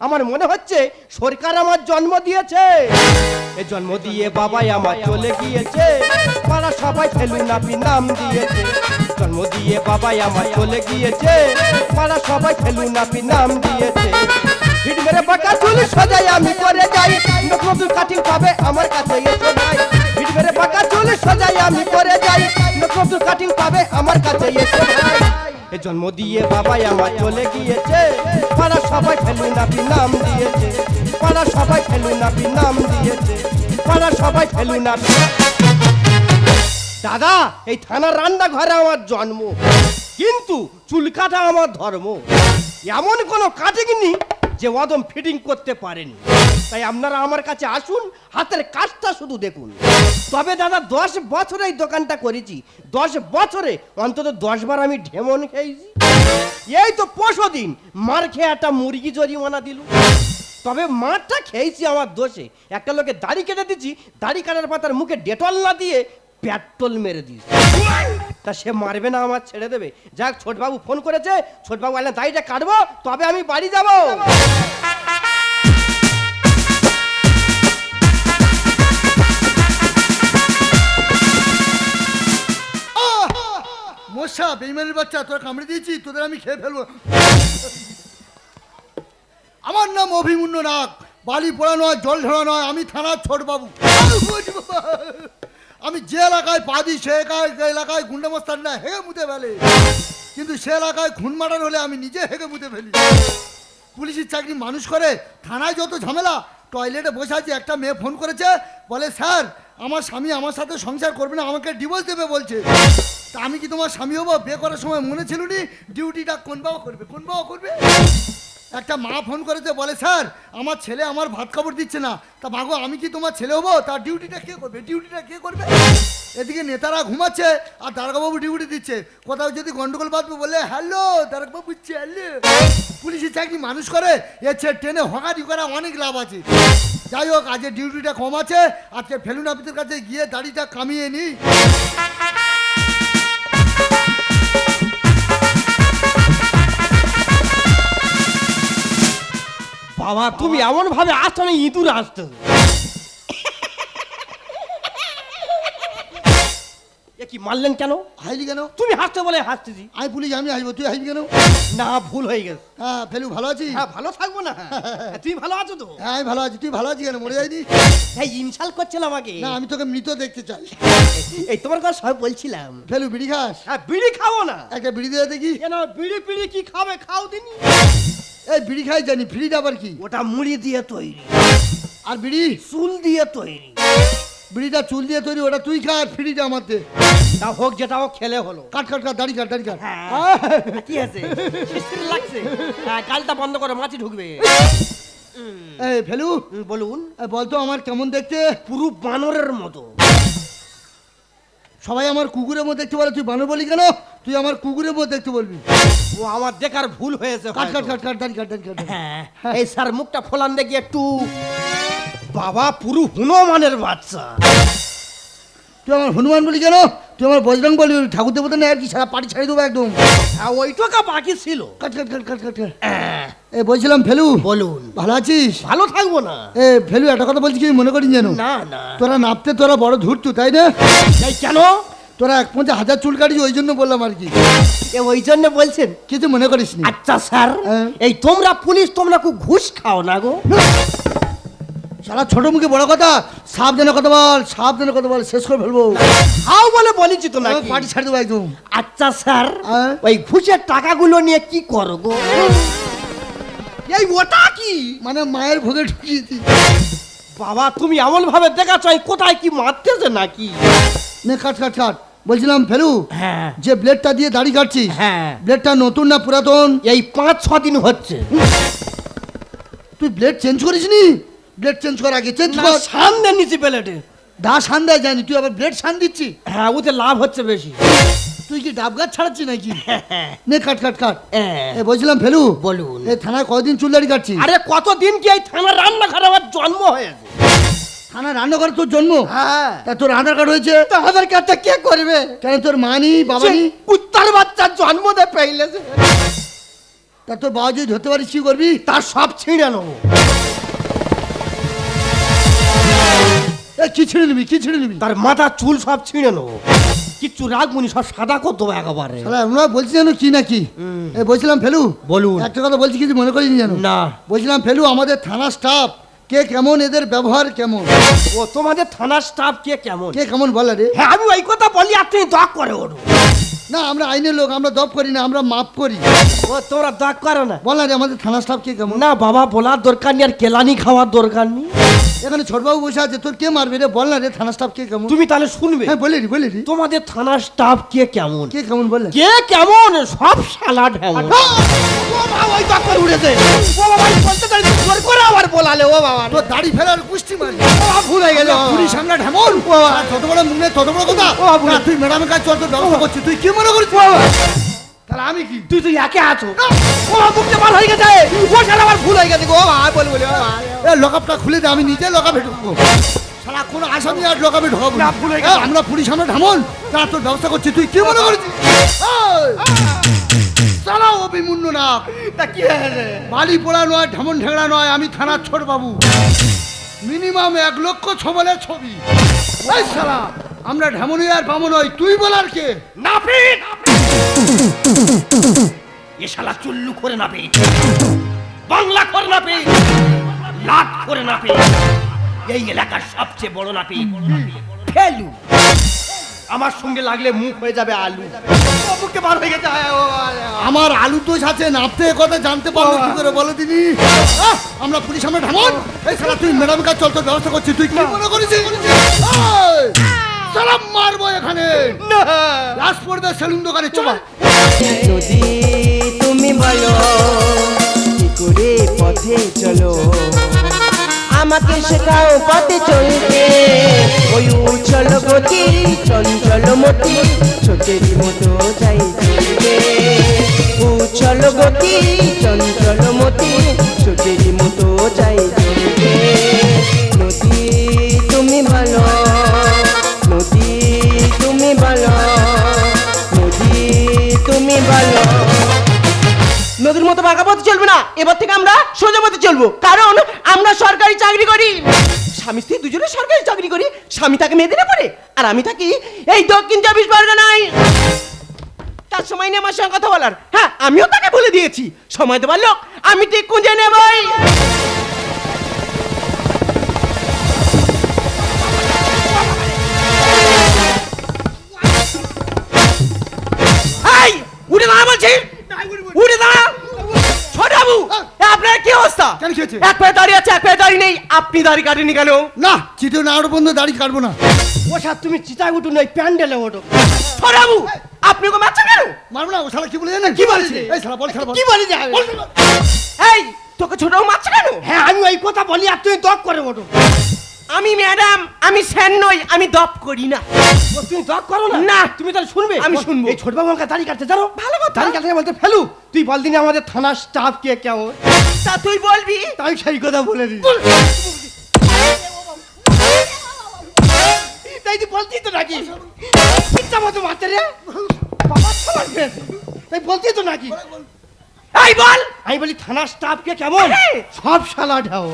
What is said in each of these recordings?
আমার মনে হচ্ছে সরকার আমার জন্ম দিয়েছে। এ জন্ম দিয়ে বাবাই আমার চলে গিয়েছে। পাড়া সবাই ফেলু নাপি নাম দিয়েছে। জন্ম দিয়ে বাবাই আমার চলে গিয়েছে। পাড়া সবাই ফেলু নাপি নাম দিয়েছে। হিট মেরে বাঁকা চুল সজাই আমি করে যাই। নতুন কাটিং পাবে আমার কাছে এসে ভাই হিট মেরে বাঁকা চুল সজাই আমি করে যাই। নতুন কাটিং পাবে আমার কাছে এসে ভাই জন্ম দিয়ে বাবাই আমার চলে গিয়েছে। পাড়া সবাই ফেলু নাপি নাম দিয়েছে। পাড়া সবাই ফেলু নাপি নাম দিয়েছে। পাড়া সবাই ফেলু নাপি দাদা, এই থানার রান্নাঘরে আমার জন্ম। কিন্তু চুল কাটা আমার ধর্ম। এমন কোনো কাটিংনি যে অদম ফিটিং করতে পারেনি। তাই আপনারা আমার কাছে আসুন, হাতের কাজটা শুধু দেখুন। তবে দাদা, দশ বছরে এই দোকানটা করেছি। দশ বছরে, অন্তত দশ বার আমি ঢেমন খেয়েছি। এই তো পশো দিন মার খেয়ে একটা মুরগি জরিমানা দিল। তবে মারটা খেয়েছি আমার দোষে। একটা লোকে দাড়ি কেটে দিচ্ছি দাড়ি কাটার পর তার মুখে ডেটল না দিয়ে পেট্রোল মেরে দিস তা সে মারবে না, আমার ছেড়ে দেবে। যাক, ছোটবাবু ফোন করেছে, ছোটবাবু বললেন দাড়িটা কাটবো, তবে আমি বাড়ি যাব। মশা বেইমানের বাচ্চা, তোরা কামড়ে দিয়েছি তোদের আমি খেয়ে ফেলব। আমার নাম অভিমন্য নাগ। বালি পোড়া নয়, জল ঝরা নয়, আমি থানার ছোট বাবু। আমি যে এলাকায় পা দিই, সে এলাকায় এলাকায় গুন্ডা মস্তানরা হেগে মুতে ফেলে। কিন্তু সে এলাকায় খুন মারার হলে আমি নিজে হেগে মুতে ফেলি। পুলিশের চাকরি মানুষ করে, থানায় যত ঝামেলা, টয়লেটে বসে আছি, একটা মেয়ে ফোন করেছে, বলে, স্যার, আমার স্বামী আমার সাথে সংসার করবে না, আমাকে ডিভোর্স দেবে, বলছে। তা আমি কি তোমার স্বামী হব বিয়ে করার সময় মনে ছিল নি? ডিউটিটা কোন বাবা করবে? কোন বাবা করবে? একটা মা ফোন করেছে, বলে, স্যার, আমার ছেলে আমার ভাত খাবার দিচ্ছে না। তা মাগো আমি কি তোমার ছেলে হব? তার ডিউটিটা কে করবে? ডিউটিটা কে করবে? এদিকে নেতারা ঘুমাচ্ছে আর দারোগাবাবু ডিউটি দিচ্ছে। কোথাও যদি গন্ডগোল বাঁধবে, বলে, হ্যালো দারোগাবাবু চ্যালে পুলিশের চাকরি মানুষ করে, এর চেয়ে ট্রেনে হকারি করা অনেক লাভ আছে। যাই হোক, আজকে ডিউটিটা কম আছে। আজকে ফেলুন আপিতের কাছে গিয়ে দাড়িটা কামিয়ে নিই। বাবা তুমি এমন ভাবে আসছো না ইঁদুর আসতো এ কি মারলেন কেন? হাইলি কেন? তুমি হাসতে বলে হাসতেছি। আমি পুলিশ আমি আসব তুই হাসবি কেন? না ভুল হয়ে গেছে। হ্যাঁ ফেলু ভালো আছিস? হ্যাঁ ভালো থাকব না। তুমি ভালো আছো তো? হ্যাঁ আমি ভালো আছি তুই ভালো আছিস কেন? মরে যায়নি? হ্যাঁ ইনসাল করছেন আমাকে। না আমি তোকে মৃত দেখতে চাই। এই তোমার কথা সব বলছিলাম। ফেলু বিড়ি খাস? হ্যাঁ বিড়ি খাব না। একটা বিড়ি দিয়ে দেখি। কেন বিড়ি পিড়ি কি খাবে? খাও দিনি। এই বিড়ি খাই জানি ফ্রিটা আবার কি? ওটা মুড়ি দিয়ে তৈরি। আর বিড়ি? চুল দিয়ে তৈরি। বিড়িটা চুল দিয়ে তৈরি ওটা তুই খা আর ফ্রিটা আমার দে। তা হোক যেটা হোক খেলে হলো। কাট কাট কাট দাড়ি কাট দাড়ি কাট। হ্যাঁ। কি আছে? শিশির লাগছে। হ্যাঁ গালটা বন্ধ করো মাছি ঢুকবে। এই ফেলু বলুন। বলতো আমার কেমন দেখতে? পুরো বানরের মতো। সবাই আমার কুকুরের মধ্যে দেখতে বলে তুই বানর বলি কেন? তুই আমার কুকুরের মধ্যে দেখতে বলবি। ও আমার দেখার ভুল হয়েছে কাট কাট। কাট কাট দাড়ি কাট কাট হ্যাঁ এই স্যার মুখটা ফোলান দেখি একটু। বাবা পুরো হনুমানের বাচ্চা। তুই আমার হনুমান বলি কেন? তুই আমার বজরং বলি ঠাকুর দেবতা নেই আর কি সারা পাটি ছাড়িয়ে দেবো একদম। হ্যাঁ ওইটুকা বাকি ছিল। কাট কাট কাট কাট কাট। হ্যাঁ, এ বলছিলাম ফেলু। বলুন। ভালো আছিস? ভালো থাকব না। এ ফেলু একটা কথা বলছি কি মনে করিস যেন? না না। তোরা নাপতে তোরা বড় ধূর্তু তাই না? কেন? তোরা এক পঞ্চাশ হাজার চুল কাটিস ওই জন্য বললাম আর কি। এ ওই জন্য বলছেন? কিছু মনে করিস নি। আচ্ছা স্যার হ্যাঁ। এই তোমরা পুলিশ তোমরা খুব ঘুষ খাও না গো। সারা ছোট মুখে বড় কথা সাবধানে কথা বল সাবধানে কথা বল শেষ করে ফেলব। খাও বলে বলেছি তো না পাটি ছাড়ি দেবো একদম। আচ্ছা স্যার হ্যাঁ। ওই ঘুষের টাকাগুলো নিয়ে কি করো গো? এই ওটা কি? মানে মায়ের ভোগে ঢুকিয়েছি। বাবা তুমি এমন ভাবে দেখাচ্ছ এই কোথায় কি মারতেছে নাকি? নে কাট কাট কাট বলছিলাম ফেলু হ্যাঁ। যে ব্লেডটা দিয়ে দাড়ি কাটছিস হ্যাঁ। ব্লেডটা নতুন না পুরাতন? এই পাঁচ ছ দিন হচ্ছে। তুই ব্লেড চেঞ্জ করিস নি ব্লেড চেঞ্জ কর আগে চেঞ্জ কর। সামনে নিচে প্লেটে দা সান দেয় জানি তুই আবার ব্লেড সান দিচ্ছি হ্যাঁ ওতে লাভ হচ্ছে বেশি। তুই কি ডাব গাছ ছাড়াচ্ছি নাকি? নে কাট কাট কাট হ্যাঁ। এ বলছিলাম ফেলু। বলুন। এই থানায় কদিন চুল দাড়ি কাটছি আরে কতদিন কি এই থানার রান্না খারাপ জন্ম হয়েছে? থানা রান্না করে তোর জন্ম? হ্যাঁ। তা তোর আধার কার্ড হয়েছে? তো আধার কার্ডটা কে করবে? কেন তোর মানি বাবা নি কুত্তার বাচ্চার জন্ম দে পেইলেছে তা তোর বাবা যদি ধরতে পারিস কি করবি? তার সব ছিঁড়ে নেব। কি ছিঁড়ে নিবি? কি ছিঁড়ে নিবি? তার মাথা চুল সব ছিঁড়ে নেব। কিচ্ছু রাখবনি সব সাদা করতে হবে একেবারে। আমরা বলছি জানো কি নাকি? এ বলছিলাম ফেলু? বলুন। একটা কথা বলছি কিছু মনে করিনি জানো না। বলছিলাম ফেলু আমাদের থানা স্টাফ কে কেমন এদের ব্যবহার কেমন? ও তোমাদের থানার স্টাফ কে কেমন? কে কেমন বলে রে? হ্যাঁ আমি ওই কথা বলি আপনি দক করে ওঠো। না আমরা আইনের লোক আমরা দপ করি না আমরা মাপ করি। ও তোমরা দক করো না। বল রে আমাদের থানা স্টাফ কে কেমন? না বাবা বলার দরকার নেই আর কেলানি খাওয়ার দরকার নেই। এখানে ছোটবাবু বসে আছে তোর কে মারবে রে? বল না রে থানা স্টাফ কে কেমন? তুমি তাহলে শুনবে। হ্যাঁ বলে রি বলে রি। তোমাদের থানার স্টাফ কে কেমন? কে কেমন বললে কে কেমন? সব শালা ঢেমন ও বাবা ওই দক করে উড়েছে। ও বাবা বলতে চাই জোর করে আবার বলালে ও বাবা। তোর দাড়ি ফেলার কুষ্টি মারি ও বাবা, ভুল হয়ে গেল। পুলিশ আমরা ঢেমন আর তত বড় মুখে তত বড় কথা। ও বাবু। তুই ম্যাডামের কাছে চল তোর ব্যবস্থা করছিস তুই কি মনে করছিস? তাহলে আমি কি? তুই তুই একে আছো। ও বুকটা হয়ে গেছে। ও শালা আমার ভুল হয়ে গেছে গো। ও বল বলে এ লকআপটা খুলে দে আমি নিজে লকআপে ঢুকবো। শালা কোন আসামি আর লকআপে ঢোকাবো না, ভুল হয়ে গেছে। আমরা পুলিশ আমরা ঢামন। না তোর ব্যবস্থা করছি। তুই কি মনে করছিস? সালা অভিমুন্য না। তা কি হয়েছে? বালি পোড়া নয় ঢামন ঢেংড়া নয় আমি থানার ছোট বাবু। মিনিমাম এক লক্ষ ছবলের ছবি। এই শালা আমরা ঢামনি আর বামু নয় তুই বলার কে? নাপিত! এ শালা চুল্লু করে নাপিত বাংলা করে নাপিত লাট করে নাপিত এই এলাকার সবচেয়ে বড় নাপিত ফেলু আমার সঙ্গে লাগলে মুখ হয়ে যাবে আলু। মুখে বার হয়ে গেছে। আমার আলু দোষ আছে নাপতে কথা জানতে পারব কি করে বলো দিদি? আহ, আমরা পুলিশ আমরা ঢামন। এই শালা তুই ম্যাডাম কাজ চল তোর ব্যবস্থা করছিস তুই কি মনে করেছিস শালা মারবো এখানে। না। পড়বে সেলুন দোকানে চল। যদি তুমি বলো কি করে পথে চলো আমাকে শেখাও পথে চলতে। ওই উচ্ছল গতি চঞ্চল মতি ছোটের মতো চাই চলতে উচ্ছল গতি চঞ্চল চলবে না। এবার থেকে আমরা সোজা পথে চলবো। কারণ আমরা সরকারি চাকরি করি। স্বামী স্ত্রী দুজনে সরকারি চাকরি করি। স্বামী থাকে মেদিনীপুরে আর আমি থাকি এই দক্ষিণ চব্বিশ পরগনায়। তার সময় নিয়ে আমার সঙ্গে কথা বলার। হ্যাঁ আমিও তাকে বলে দিয়েছি। সময় দেবার লোক, আমি ঠিক খুঁজে নেবই। কেন এক পায়ে দাঁড়িয়ে আছে এক পায়ে দাঁড়িয়ে নেই। আপনি দাঁড়িয়ে কাটেনি কেন? না চিঠি না ওর বন্ধু দাড়ি কাটবো না। ও স্যার তুমি চিতায় উঠুন ওই প্যান্ডেলে ওঠো। বাবু আপনি ওকে মারছেন কেন? মারবো না ও শালা কি বলে জানেন? কি বলছে? এই ছাড়া বল ছাড়া বল। কি বলে যাবে। এই তোকে ছোট মারছে কেন? হ্যাঁ আমি ওই কথা বলি আর তুমি দক করে ওঠো। আমি ম্যাডাম আমি স্যান নই আমি দপ করি না ও, তুমি দক করো না না। তুমি তাহলে শুনবে আমি শুনব। এই ছোট বাবু আমাকে দাড়ি কাটতে জানো ভালো কথা। দাড়ি কাটতে বলতে ফেলু তুই বল দিনি আমাদের থানার স্টাফ কে কেমন তা তুই বলবি তাই সেই কথা বলে দিই তাই তুই বলতি তো নাকি ইচ্ছা মতো মারতে রে বাবা সবার পেয়েছে তাই বলতি তো নাকি এই বল। আমি বলি থানার স্টাফ কে কেমন। সব শালা ঢাও।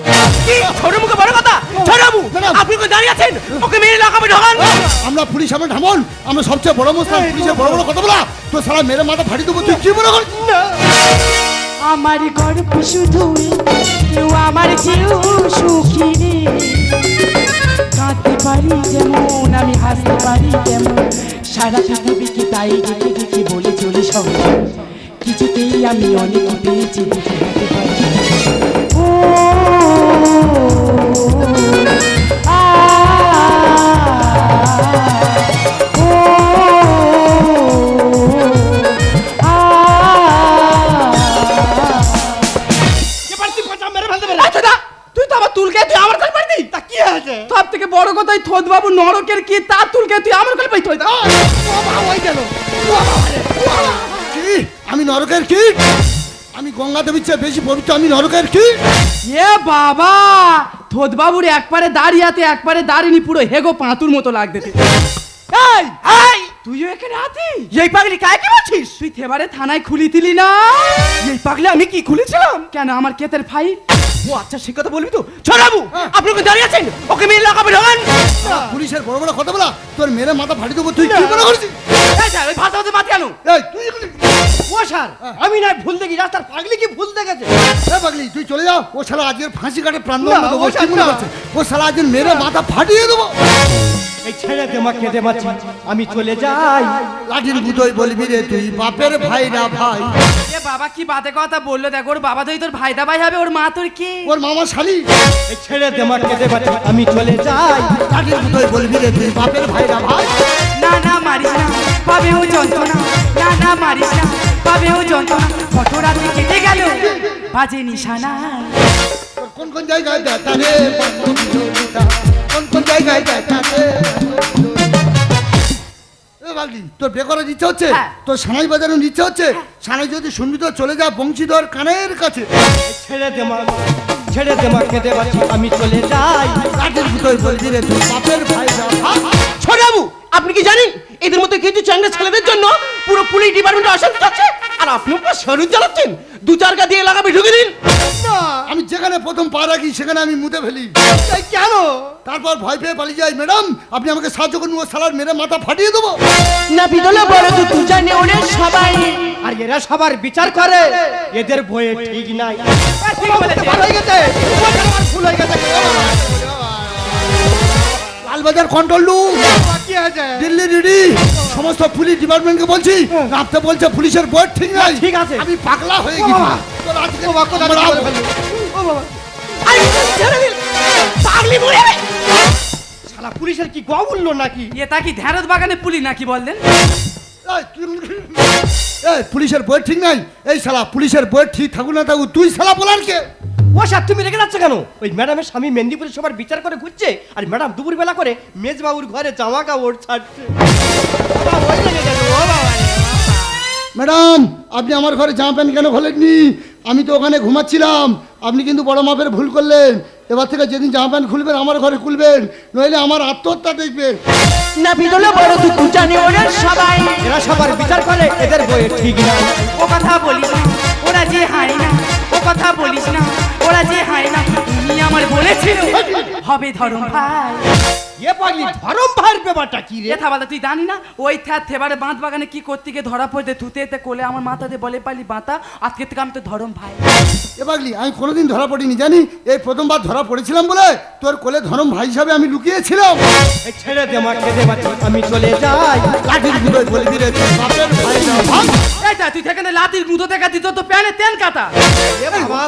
কি? ছোট মুখে বড় কথা? ছোট বাবু ম্যাডাম। আপনি ওকে দাঁড়িয়ে আছেন? ওকে মেরে লাগাবে ঢোকান। আমরা পুলিশ আমরা ঢামন। আমরা সবচেয়ে বড় মোস্তান পুলিশের বড় বড় কথা বলা। তো সারা মেরে মাথা ফাটি দেবো তুই কি মনে করছিস আমার গর্ব শুধুই কেউ আমার কেউ সুখী নেই। কাঁদতে পারি যেমন আমি হাসতে পারি তেমন। সারা পৃথিবীকে তাই দেখে দেখে বলে চলি সবাই আমি অনেক পেয়েছি ও আ, ও, আ এবার তুই পচা মেরে ফেলতে পারে আচ্ছা দা তুই তো আমার তুলকে তুই আমার থোদ বাবু নরকের কি তা তুলকে তুই আমার কল পাইতে ও বাবা, ওই গেল ও বাবা নরকের কি আমি গঙ্গা দেবীর চেয়ে বেশি পবিত্র আমি নরকের কি এ বাবা থোদ বাবুর একবারে দাঁড়িয়াতে একবারে দাঁড়িনি পুরো হেগো পাঁতুর মতো লাগতেছে এই এই! তুইও এখানে আতি এই পাগলি কায় কি বলছিস? তুই থেবারে থানায় খুলি দিলি না? এই পাগলি আমি কি খুলেছিলাম? কেন আমার কেতের ফাইল? ও আচ্ছা সে কথা বলবি তো? ছড়াবু আপনি ওকে দাঁড়িয়ে আছেন? ওকে মেয়ে লাগাবে ঢোকান। পুলিশের বড় বড় কথা বলা তোর মেরে মাথা ফাটি দেবো তুই কি মনে করছিস? এই ওই ভাষা হতে মাতি আনো এই তুই ও স্যার আমি না ভুল দেখি রাস্তার পাগলি কি ভুল দেখেছে? এ পাগলি তুই চলে যাও। ও শালা আজকের ফাঁসি কাটে প্রাণ দেবো। ও শালা আজকের মেরে মাথা ফাটিয়ে দেবো। এই ছেড়ে দে মা কেঁদে মাছি আমি চলে যাই। লাঠির গুতোই বলবি রে তুই বাপের ভাই না ভাই। এ বাবা কি বাদে কথা বলল দেখ ওর বাবা তুই তোর ভাইদা ভাই হবে ওর মা তোর কি? ওর মামা শালি। এই ছেড়ে দে মা কেঁদে মাছি আমি চলে যাই। লাঠির গুতোই বলবি রে তুই বাপের ভাই না ভাই। না না মারিস না পাবে ও যন্ত্রণা। না না মারিস না পাবে ও যন্ত্রণা। কত রাতে কেটে গেল বাজে নিশানা। কোন কোন জায়গায় রে? কোন কোন জায়গায় তোর বে করার ইচ্ছা হচ্ছে? হ্যাঁ। তোর সানাই বাজানোর ইচ্ছা হচ্ছে? সানাই যদি শুনবি তো চলে যা বংশীধর কানের কাছে। ছেড়ে দে মা ছেড়ে দে মা কেঁদে আমি চলে যাই। লাঠির গুতোই বলবি রে তুই বাপের ভাই না ভাই আপনি কি জানেন? এদের মধ্যে কিছু চ্যাংড়া ছেলেদের জন্য পুরো পুলিশ ডিপার্টমেন্ট অশান্তি যাচ্ছে আর আপনি উপর শরীর জ্বালাচ্ছেন দু চারকা দিয়ে লাগাবি ঢুকে দিন আমি যেখানে প্রথম পা রাখি সেখানে আমি মুতে ফেলি তাই কেন তারপর ভয় পেয়ে পালিয়ে যাই ম্যাডাম আপনি আমাকে সাহায্য করুন ও সালার মেরে মাথা ফাটিয়ে দেবো না বিদলে বলে তো তুই জানে ওরে সবাই আর এরা সবার বিচার করে এদের বয়ে ঠিক নাই ঠিক বলেছে। ভালো হয়ে গেছে ভুল হয়ে গেছে লালবাজার কন্ট্রোল রুম কি হয়েছে দিল্লি ডিডি সমস্ত পুলিশ ডিপার্টমেন্টকে বলছি রাখতে বলছে পুলিশের বোর্ড ঠিক নাই। ঠিক আছে। আমি পাগলা হয়ে গেছি। তোর আজকে ও বাবা, ফেলল? ও বাবা। পাগলি মরে। শালা পুলিশের কি গা উঠল নাকি? এ তা কি ধ্যারত বাগানে পুলি নাকি বললেন? এই, এই পুলিশের বই ঠিক নাই? এই শালা পুলিশের বই ঠিক থাকুক না থাকুক তুই শালা বলার কে ও স্যার তুমি রেখে যাচ্ছ কেন? ওই ম্যাডামের স্বামী মেদিনীপুরে সবার বিচার করে ঘুরছে আর ম্যাডাম দুপুর বেলা করে মেজবাবুর ঘরে জামা কাপড় ছাড়ছে। বাবা, ওই লেগে গেছে, ও বাবা রে। ম্যাডাম আপনি আমার ঘরে জামা প্যান্ট কেন খোলেননি? আমি তো ওখানে ঘুমাচ্ছিলাম। আপনি কিন্তু বড় মাপের ভুল করলেন। এবার থেকে যেদিন জামা প্যান্ট খুলবেন আমার ঘরে খুলবেন। নইলে আমার আত্মহত্যা দেখবে না বিদলে বড় তুই জানে ওরে সবাই। এরা সবার বিচার করে এদের বইয়ে ঠিক নাই ও কথা বলিস না ওরা যে হাই না ও কথা বলিস না। বলেছিল হবে ধরম ভাই এ পাগলি ধরম ভাইয়ের ব্যাপারটা কি রে? এ থাবাদা তুই জানি না? ওই থ্যার থেবারে বাঁধ বাগানে কি করতে গিয়ে ধরা পড়তে থুতে এতে কোলে আমার মাথাতে বলে পালি বাতা। আজকে থেকে আমি তো ধরম ভাই। এ পাগলি আমি কোনোদিন ধরা পড়িনি জানি? এই প্রথমবার ধরা পড়েছিলাম বলে তোর কোলে ধরম ভাই হিসাবে আমি লুকিয়েছিলাম। এই ছেড়ে দে মা কেঁদে আমি চলে যাই। লাঠির গুলোয় বলবি রে তুই বাপের ভাই না ভাগ। এই যা তুই থেকে লাতির গুঁতো দেখা দিত তো প্যানে তেল কাটা। এ বাবা।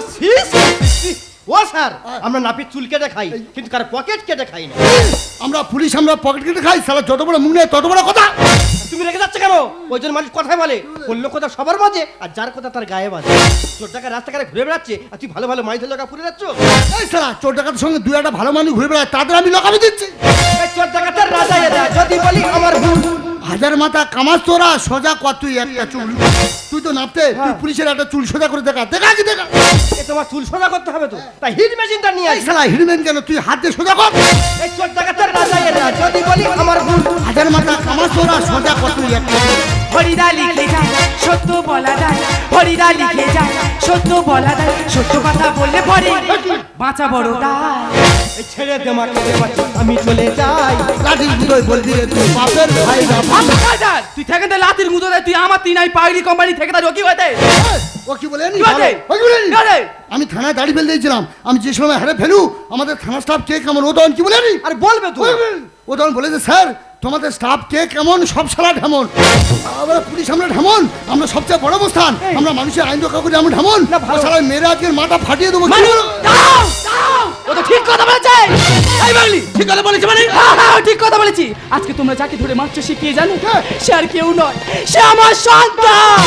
ও স্যার আমরা নাপিত চুল কেটে খাই কিন্তু কার পকেট কেটে খাই না। আমরা পুলিশ আমরা পকেট কেটে খাই সালা যত বড় মুখ নেই তত বড় কথা। তুমি রেখে যাচ্ছে কেন? ওই জন্য মানুষ কথাই বলে অন্য কথা সবার মাঝে আর যার কথা তার গায়ে বাজে। চোর টাকা রাস্তাঘাটে ঘুরে বেড়াচ্ছে আর তুই ভালো ভালো মাইথের লোকা ফুরে যাচ্ছ? এই সালা চোর ডাকাতের সঙ্গে দুই একটা ভালো মানুষ ঘুরে বেড়ায় তাদের আমি লকাবি দিচ্ছি। চোর টাকাটার রাজা এরা যদি বলি আমার ভুল হাজার মাথা কামাস তোরা সোজা কর তুই একটা চুল। তুই তো নাপতে তুই পুলিশের একটা চুল সোজা করে দেখা। দেখা কি দেখা? এ তোমার চুল সোজা করতে হবে তো? তাই হিট মেশিনটা নিয়ে এই আসি সালা হিরমেন কেন? তুই হাত দিয়ে সোজা কর। এই চোর টাকাটার রাজা এরা যদি বলি আমার ভুল। হাজার মাথা কামাস তোরা সোজা কর তুই একটা। হরিদা লিখে যায় সত্য বলা যায়। হরিদা লিখে যায় সত্য বলা যায়। সত্য কথা বললে পরে বাঁচা বড় দায়। ছেড়ে দে মা আমি চলে যাই। লাঠির গুলোয় বলবি রে তুই। বাপের ভাই না তুই থেকে দে লাতির মুতো দে তুই আমার তিন আই কোম্পানি থেকে তার কি হতে ও কি বলে কি বলে? ও কি বলে কি আমি থানায় দাঁড়িয়ে ফেলে দিয়েছিলাম। আমি যে সময় হারে ফেলু আমাদের থানা স্টাফ কে কেমন ও তখন কি বলে নি আর বলবে তো। ও তখন বলেছে স্যার তোমাদের স্টাফ কে কেমন? সব সালা ঢেমন। আমরা পুলিশ আমরা ঢেমন। আমরা সবচেয়ে বড় অবস্থান। আমরা মানুষের আইন রক্ষা করি আমরা ঢেমন। সারা মেরে আজকের মাথা ফাটিয়ে দেবো। ও তো ঠিক কথা বলেছে। এই ঠিক কথা বলেছে মানে? ঠিক কথা বলেছি। আজকে তোমরা যাকে ধরে মারছো সে কে জানো? সে আর কেউ নয়। সে আমার সন্তান।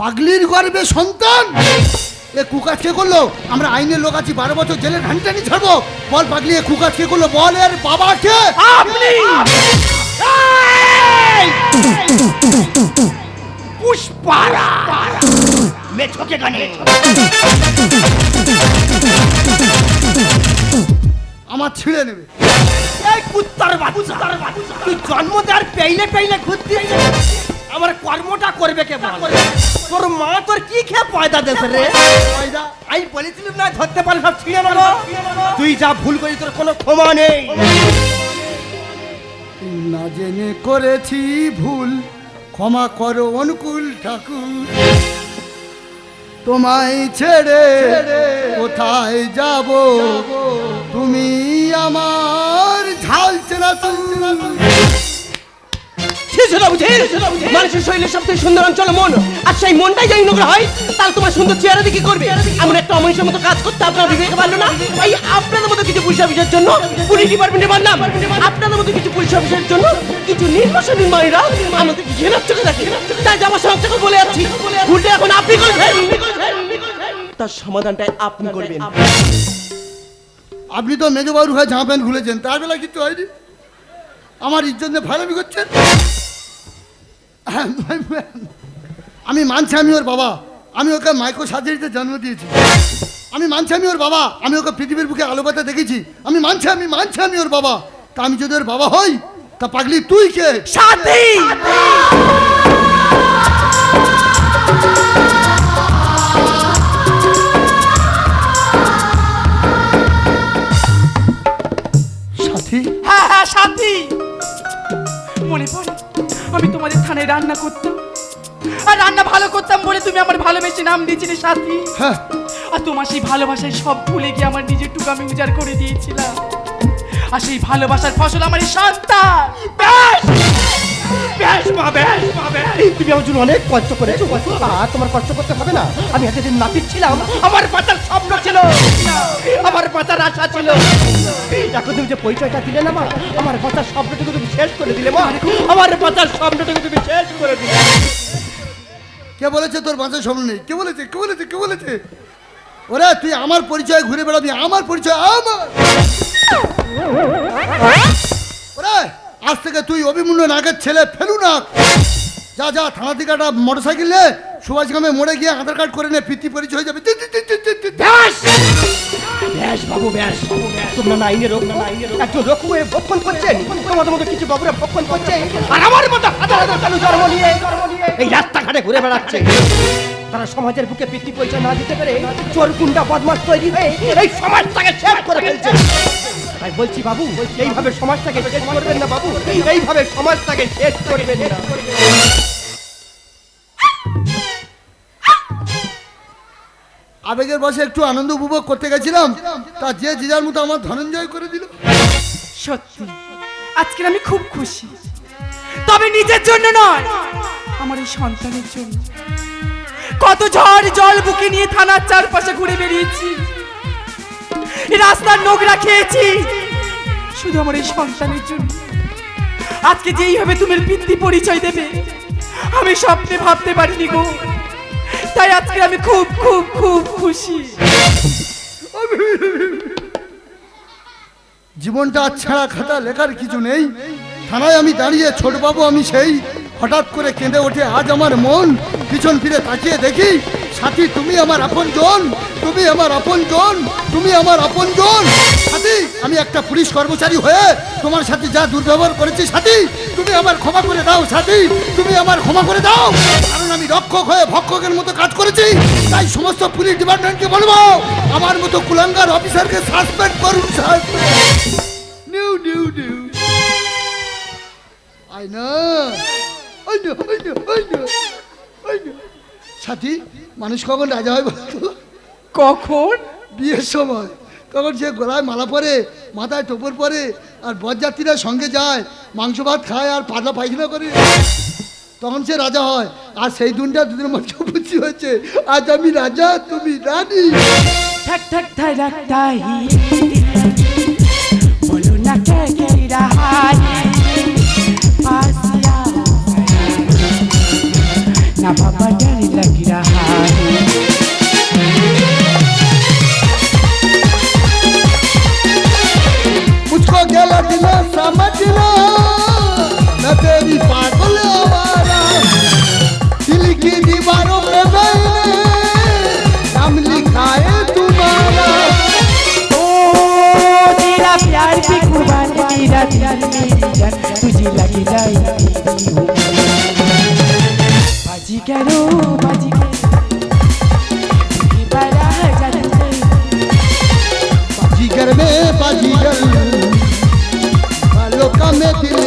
পাগলির গর্বে সন্তান? এ কুকাজ কে করল? আমরা আইনের লোক আছি বারো বছর জেলে ঘানটানি ছাড়বো বল পাগলি এ কুকাজ কে করল? বল এর বাবা কে? আপনি! পুষ্পারা! মেছোকে গানে? আমার ছিঁড়ে নেবে। এই কুত্তার বাচ্চা! তুই জন্ম দেওয়ার পেইলে পেইলে ঘুরতে আমার কর্মটা করবে কে বল? তোর মা তোর কি খেয়ে পয়দা দেশে রে? পয়দা? আমি বলেছিলাম না ধরতে পারে সব ছিঁড়ে মারো তুই যা ভুল করি তোর কোনো ক্ষমা নেই। না জেনে করেছি ভুল ক্ষমা করো অনুকূল ঠাকুর। তোমায় ছেড়ে কোথায় যাব? তুমি আমার ঝাল চেনা বুঝে মানুষের শরীরের সবথেকে সুন্দর অঞ্চল মন। আর সেই মনটাই যদি নোংরা হয় তাহলে তোমার সুন্দর চেহারা কি করবে? এমন একটা অমনুষ্যের মতো কাজ করতে আপনার বিবেক পারল না। এই আপনাদের মতো কিছু পুলিশ অফিসের জন্য পুলিশ ডিপার্টমেন্টে বানলাম আপনাদের মতো কিছু পুলিশ অফিসের জন্য কিছু নির্বাচনী মায়েরা আমাদের ঘৃণার চোখে দেখে। তাই যাবার সব চোখে বলে যাচ্ছি ভুলটা এখন আপনি করবেন। তার সমাধানটাই আপনি করবেন। আপনি তো মেজবাবুর হয়ে জামা প্যান্ট খুলেছেন তার বেলা কিছু হয়নি? আমার ইজ্জত নিয়ে ভালো করছেন? আমি মানছি আমি ওর বাবা। আমি ওকে মাইক্রো সার্জারিতে জন্ম দিয়েছি। আমি মানছি আমি ওর বাবা। আমি ওকে পৃথিবীর বুকে আলো পাতা দেখেছি। আমি মানছি আমি মানছি আমি ওর বাবা। তা আমি যদি ওর বাবা হই তা পাগলি তুই কে? সাথী! সাথী? হ্যাঁ হ্যাঁ সাথী! মনে পড়ে আমি তোমাদের থানায় রান্না করতাম। আর রান্না ভালো করতাম বলে তুমি আমার ভালোবেসে নাম দিয়েছিলে সাথী। হ্যাঁ। আর তোমার সেই ভালোবাসায় সব ভুলে গিয়ে আমার নিজের টুকু আমি উজাড় করে দিয়েছিলাম। আর সেই ভালোবাসার ফসল আমার এই সন্তান। বেশ মা বেশ মা বেশ। তুমি আমার জন্য অনেক কষ্ট করেছ। আর তোমার কষ্ট করতে হবে না। আমি এতদিন নাপিত ছিলাম। আমার বাঁচার স্বপ্ন ছিল। আমার বাঁচার আশা ছিল। এখন তুমি যে পরিচয়টা দিলে না মা আমার স্বপ্নটুকু তুমি শেষ করে দিলে মা। আমার স্বপ্নটুকু তুমি শেষ করে দিলে। কে বলেছে তোর বাঁচার স্বপ্ন নেই? কে বলেছে? কে বলেছে? কে বলেছে? ওরে তুই আমার পরিচয় ঘুরে বেড়াবি। আমার পরিচয় আমার। আজ থেকে তুই অভিমন্যু নাগের ছেলে ফেলু না যা যা, থানা থেকে একটা মোটর সাইকেল নে সুভাষগ্রামে মোড়ে গিয়ে আধার কার্ড করে নে পিতৃ পরিচয় হয়ে যাবে। ব্যাস! বাবু, ব্যাস। করছে। আর আমার মতো জন্ম নিয়ে এই রাস্তাঘাটে ঘুরে বেড়াচ্ছে। তারা সমাজের বুকে পিতৃ পরিচয় না দিতে পেরে চোর গুন্ডা বদমাস তৈরি হয়ে এই সমাজটাকে শেষ করে ফেলছে। তাই বলছি বাবু এইভাবে সমাজটাকে শেষ করবেন না বাবু এইভাবে সমাজটাকে শেষ করবেন না। আবেগের বসে একটু আনন্দ উপভোগ করতে গেছিলাম তা যে যে যার মতো আমার ধনঞ্জয় করে দিল। সত্যি আজকে আমি খুব খুশি। তবে নিজের জন্য নয় আমার এই সন্তানের জন্য। কত ঝড় জল বুকে নিয়ে থানার চারপাশে ঘুরে বেরিয়েছি রাস্তার নোংরা খেয়েছি। শুধু আমার এই সন্তানের জন্য। আজকে যেই হবে তুমি পিতৃ পরিচয় দেবে। আমি স্বপ্নে ভাবতে পারিনি গো। তাই আজকে আমি খুব খুব খুব খুশি। জীবনটা ছাড়া খাতা লেখার কিছু নেই। থানায় আমি দাঁড়িয়ে ছোটবাবু আমি সেই। হঠাৎ করে কেঁদে ওঠে আজ আমার মন। পিছন ফিরে তাকিয়ে দেখি, সাথী তুমি আমার আপন জন তুমি আমার আপন জন তুমি আমার আপন জন সাথী, আমি একটা পুলিশ কর্মচারী হয়ে তোমার সাথে যা দুর্ব্যবহার করেছি, সাথী, তুমি আমার ক্ষমা করে দাও, সাথী, তুমি আমার ক্ষমা করে দাও। কারণ আমি রক্ষক হয়ে ভক্ষকের মতো কাজ করেছি, তাই সমস্ত পুলিশ ডিপার্টমেন্টকে বলব, আমার মতো কুলাঙ্গার অফিসারকে সাসপেন্ড করুন নিউ নিউ নিউ। আই না। সাথী, মানুষ কখন রাজা হয় বলতো কখন? বিয়ের সময়। তখন যে গলায় মালা পরে মাথায় টোপর পরে আর বরযাত্রীরা সঙ্গে যায় মাংস ভাত খায় আর পাতলা পায়খানা করে। তখন সে রাজা হয়। আর সেই দিনটা দুদিনের মধ্যে বুঝি হয়েছে। আজ আমি রাজা তুমি রানি। ঠাক ঠাক ঠাই जान मेरी जान तुझी लगी लाई बाजी करो बाजी बाजीगर में बाजीगर लोका में दिल